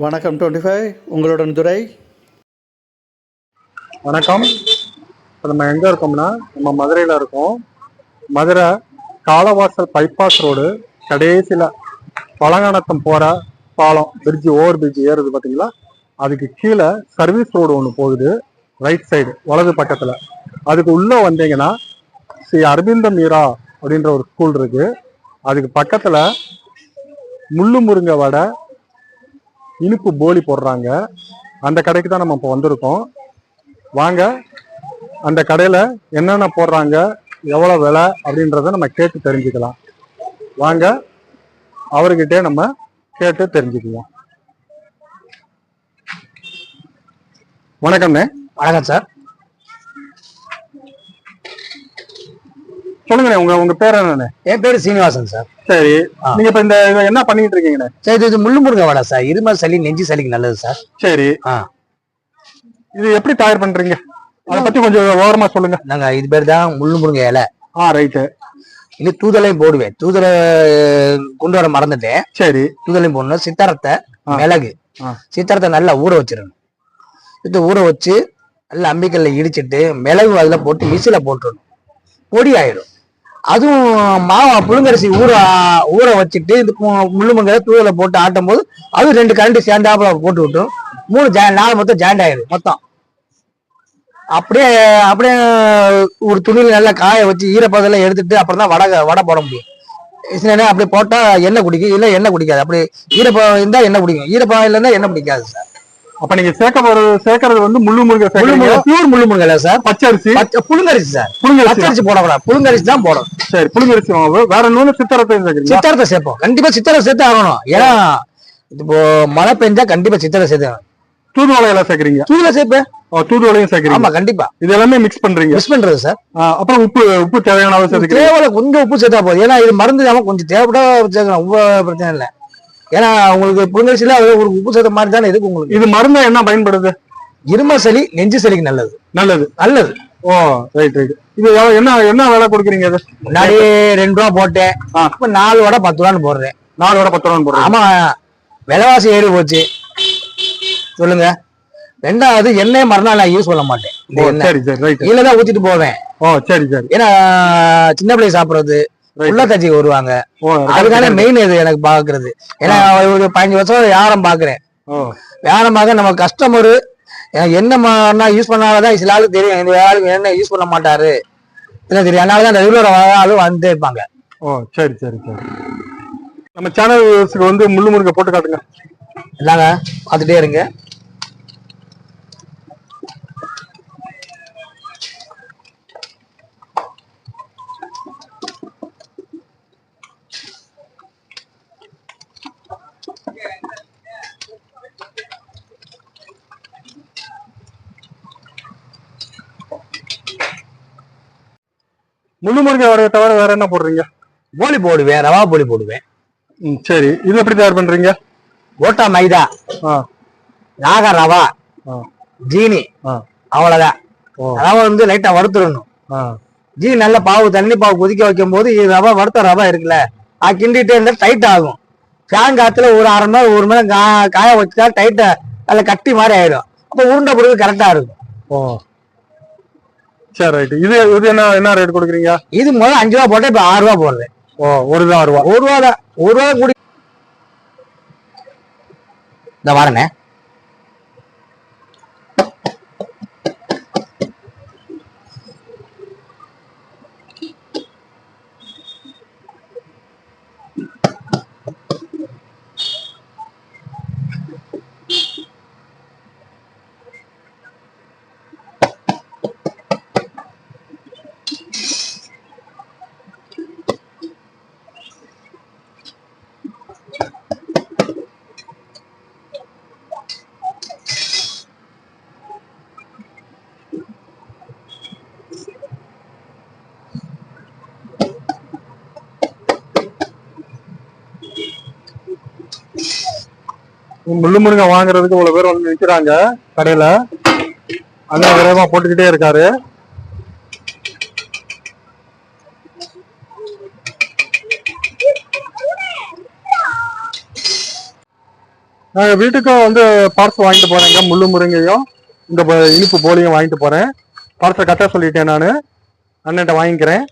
வணக்கம் twenty five. உங்களுடன் துரை. வணக்கம். இப்போ நம்ம எங்கே இருக்கோம்னா நம்ம மதுரையில் இருக்கோம். மதுரை காலவாசல் பைபாஸ் ரோடு கடைசியில் பழங்கானத்தம் போகிற பாலம் பிரிட்ஜ் ஓவர் பிரிட்ஜ் ஏறுது பார்த்தீங்களா அதுக்கு கீழே சர்வீஸ் ரோடு ஒன்று போகுது ரைட் சைடு வலது பக்கத்தில். அதுக்கு உள்ளே வந்தீங்கன்னா ஸ்ரீ அரவிந்த மீரா அப்படின்ற ஒரு ஸ்கூல் இருக்குது அதுக்கு பக்கத்தில் முள்ளு முருங்கை வடை இனிப்பு போலி போடுறாங்க. அந்த கடைக்கு தான் நம்ம இப்போ வந்திருக்கோம். வாங்க அந்த கடையில் என்னென்ன போடுறாங்க எவ்வளோ விலை அப்படின்றத நம்ம கேட்டு தெரிஞ்சுக்கலாம். வாங்க அவர்கிட்டே நம்ம கேட்டு தெரிஞ்சுக்கலாம். வணக்கம்ண்ணே வணக்கம் சார். சொல்லுங்கண்ணே உங்க உங்க பேர் என்னண்ணே என் பேரு சீனிவாசன் சார். சரி. நீங்க இப்ப இந்த இதை என்ன பண்ணிட்டு இருக்கீங்கண்ணே சார் இது- முள்ளு முருங்கை வடை சார். இருமல் சளி நெஞ்சு சளிக்கு நல்லது சார். சரி. ஆ. இது எப்படி தயார் பண்றீங்க? அதை பத்தி கொஞ்சம் ஓரமா சொல்லுங்க. நாங்க இது பேர் தான் முள்ளு முருங்கை இலை. ஆ ரைட்டு இது தூதலையும் போடுவேன். தூதலை கொண்டு வர மறந்துட்டேன். சரி. தூதலையும் போடணும். சித்தரத்தை. மிளகு. சித்தரத்தை நல்லா ஊற வச்சிடணும். இது ஊற வச்சு நல்லா அம்பிக்கல்ல இடிச்சிட்டு மிளகு அதுல போட்டு மிக்சியில போட்டுடணும். பொடி ஆயிடும். அதுவும் மாவை புழுங்கரிசி ஊற ஊற வச்சுட்டு இது முள்ளுமங்கல தூவில போட்டு ஆட்டும் போது அது ரெண்டு கரண்டு சேர்ந்தாப்புல போட்டு விட்டும் மூணு ஜா நாலு மொத்தம் ஜாயிண்ட் ஆயிடும் மொத்தம். அப்படியே அப்படியே ஒரு துணியில் நல்லா காய வச்சு ஈரப்பதெல்லாம் எடுத்துட்டு அப்புறம் தான் வடை வடை போட முடியும். சில அப்படி போட்டால் எண்ணெய் குடிக்கும் இல்லை எண்ணெய் குடிக்காது. அப்படி ஈரப்பதம் இருந்தால் எண்ணெய் குடிக்கும். ஈரப்பதம் இல்லைன்னா எண்ணெய் பிடிக்காது சார். அப்ப நீங்க சேர்க்க போறது சேர்க்கறது வந்து முள்ளு முருகை முள்ளு சேர்க்கறீங்க முருங்கை பியூர் முள்ளு முருங்கை இல்ல சார். பச்சரிசி. பச்சை புழுங்கரிசி சார். புழுங்கரிசி. பச்சரிசி போடக்கூடாது. புழுங்கரிசி தான் போடணும். சரி புழுங்கரிசி மாவு வேற இன்னொன்னு சித்தரத்தையும் சேர்க்கறீங்க? சித்திரத்தை சேர்ப்போம். கண்டிப்பா சித்திரை சேர்த்து ஆகணும். ஏன்னா இப்போ மழை பெஞ்சா கண்டிப்பா சித்திரை சேர்த்து. தூதுவளை எல்லாம் சேர்க்கறீங்க? தூளை சேர்ப்பேன். ஓ, தூதுவளையும் சேர்க்கறீங்க. ஆமா கண்டிப்பா. இது எல்லாமே மிக்ஸ் பண்றீங்க. மிஸ் பண்றது சார். அப்புறம் உப்பு உப்பு தேவையான அளவு சேர்த்துக்கிறீங்க தேவையில்ல கொஞ்சம் உப்பு சேர்த்தா போதும். ஏன்னா இது மருந்து கொஞ்சம் தேவைப்பட்டா சேர்க்கலாம். பிரச்சனை இல்லை. ஏன்னா உங்களுக்கு புழுங்கரிசியில ஒரு உப்பு சேர்த்த மாதிரி தானே இருக்கு உங்களுக்கு. இது மருந்தா என்ன பயன்படுது? இருமல் சளி நெஞ்சு சளிக்கு நல்லது. நல்லது. நல்லது. ஓ ரைட் ரைட் இது என்ன என்ன விலை கொடுக்குறீங்க இது? முன்னாடி ரெண்டு ரூபா போட்டேன். இப்ப நாலு வடை பத்து ரூபான்னு போடுறேன். நாலு வடை பத்து ரூபான்னு போடுறீங்க. ஆமா விலைவாசி ஏறி போச்சு. சொல்லுங்க. ரெண்டாவது எண்ணெய் மறுநாள் நான் யூஸ் பண்ண மாட்டேன். சரி சரி ரைட் தான் ஊத்திட்டு போவேன். ஓ சரி சரி. ஏன்னா சின்ன பிள்ளை சாப்பிடுறது உள்ள தச்சி வருவாங்க. அதுக்கான மெயின் இது எனக்கு பாக்குறது. ஏன்னா ஒரு பதினஞ்சு வருஷம் வியாபாரம் பாக்குறேன். ஓ. வியாபாரம் பார்க்க நம்ம கஸ்டமரு என்ன யூஸ் பண்ணாதான் சில ஆளுக்கு தெரியும். இந்த ஆளுக்கு என்ன யூஸ் பண்ண மாட்டாரு. என்ன தெரியும். அதனால தான் ரெகுலர் ஆளும் வந்துட்டே இருப்பாங்க. ஓ சரி சரி சரி. நம்ம சேனல்ஸ்க்கு வந்து முள்ளு முருங்கை போட்டு காட்டுங்க. இந்தாங்க பார்த்துட்டே இருங்க. முள்ளு முருங்கை வடையை தவிர வேற என்ன போடுறீங்க? போலி போடுவேன் ரவா போலி போடுவேன். ம் சரி. இது எப்படி தயார் பண்றீங்க? ஓட்டா மைதா ஆ. நாக ரவா ஆ. ஜீனி ஆ. அவ்வளவுதான். ஓ. ரவை வந்து லைட்டா வறுத்துடணும். ஆ. ஜீனி நல்ல பாவு தண்ணி பாவு கொதிக்க வைக்கும் போது இது ரவை வறுத்த ரவை இருக்குல்ல அது கிண்டிட்டே இருந்தா டைட் ஆகும். ஃபேன் காத்துல ஒரு அரை மணி நேரம் ஒரு மணி நேரம் கா- காய வச்சா டைட்டா அதில் கட்டி மாதிரி ஆயிடும். அப்போ உருண்டை பொருள் கரெக்டா இருக்கும். ஓ. சரி ரைட் இது இது என்ன என்ன ரேட் கொடுக்குறீங்க? இது முதல்ல அஞ்சு ரூபா போட்டா இப்ப ஆறு ரூபா ஓ ஒரு தான் ரூபா. ஒரு ரூபா தான் ஒரு ரூபா கூடி இந்த வரேனே முள்ளு முருங்கை வாங்குறதுக்கு இவ்வளவு பேர் வந்து நிற்கிறாங்க கடையில. அண்ணன் விரைவா போட்டுக்கிட்டே இருக்காரு. நான் வீட்டுக்கும் வந்து பார்சல் வாங்கிட்டு போறேங்க முள்ளு முருங்கையும் இந்த இனிப்பு போலியும் வாங்கிட்டு போறேன். பார்சல் கரெக்டாக சொல்லிட்டேன் நான். அண்ணன்ட்ட வாங்கிக்கிறேன்.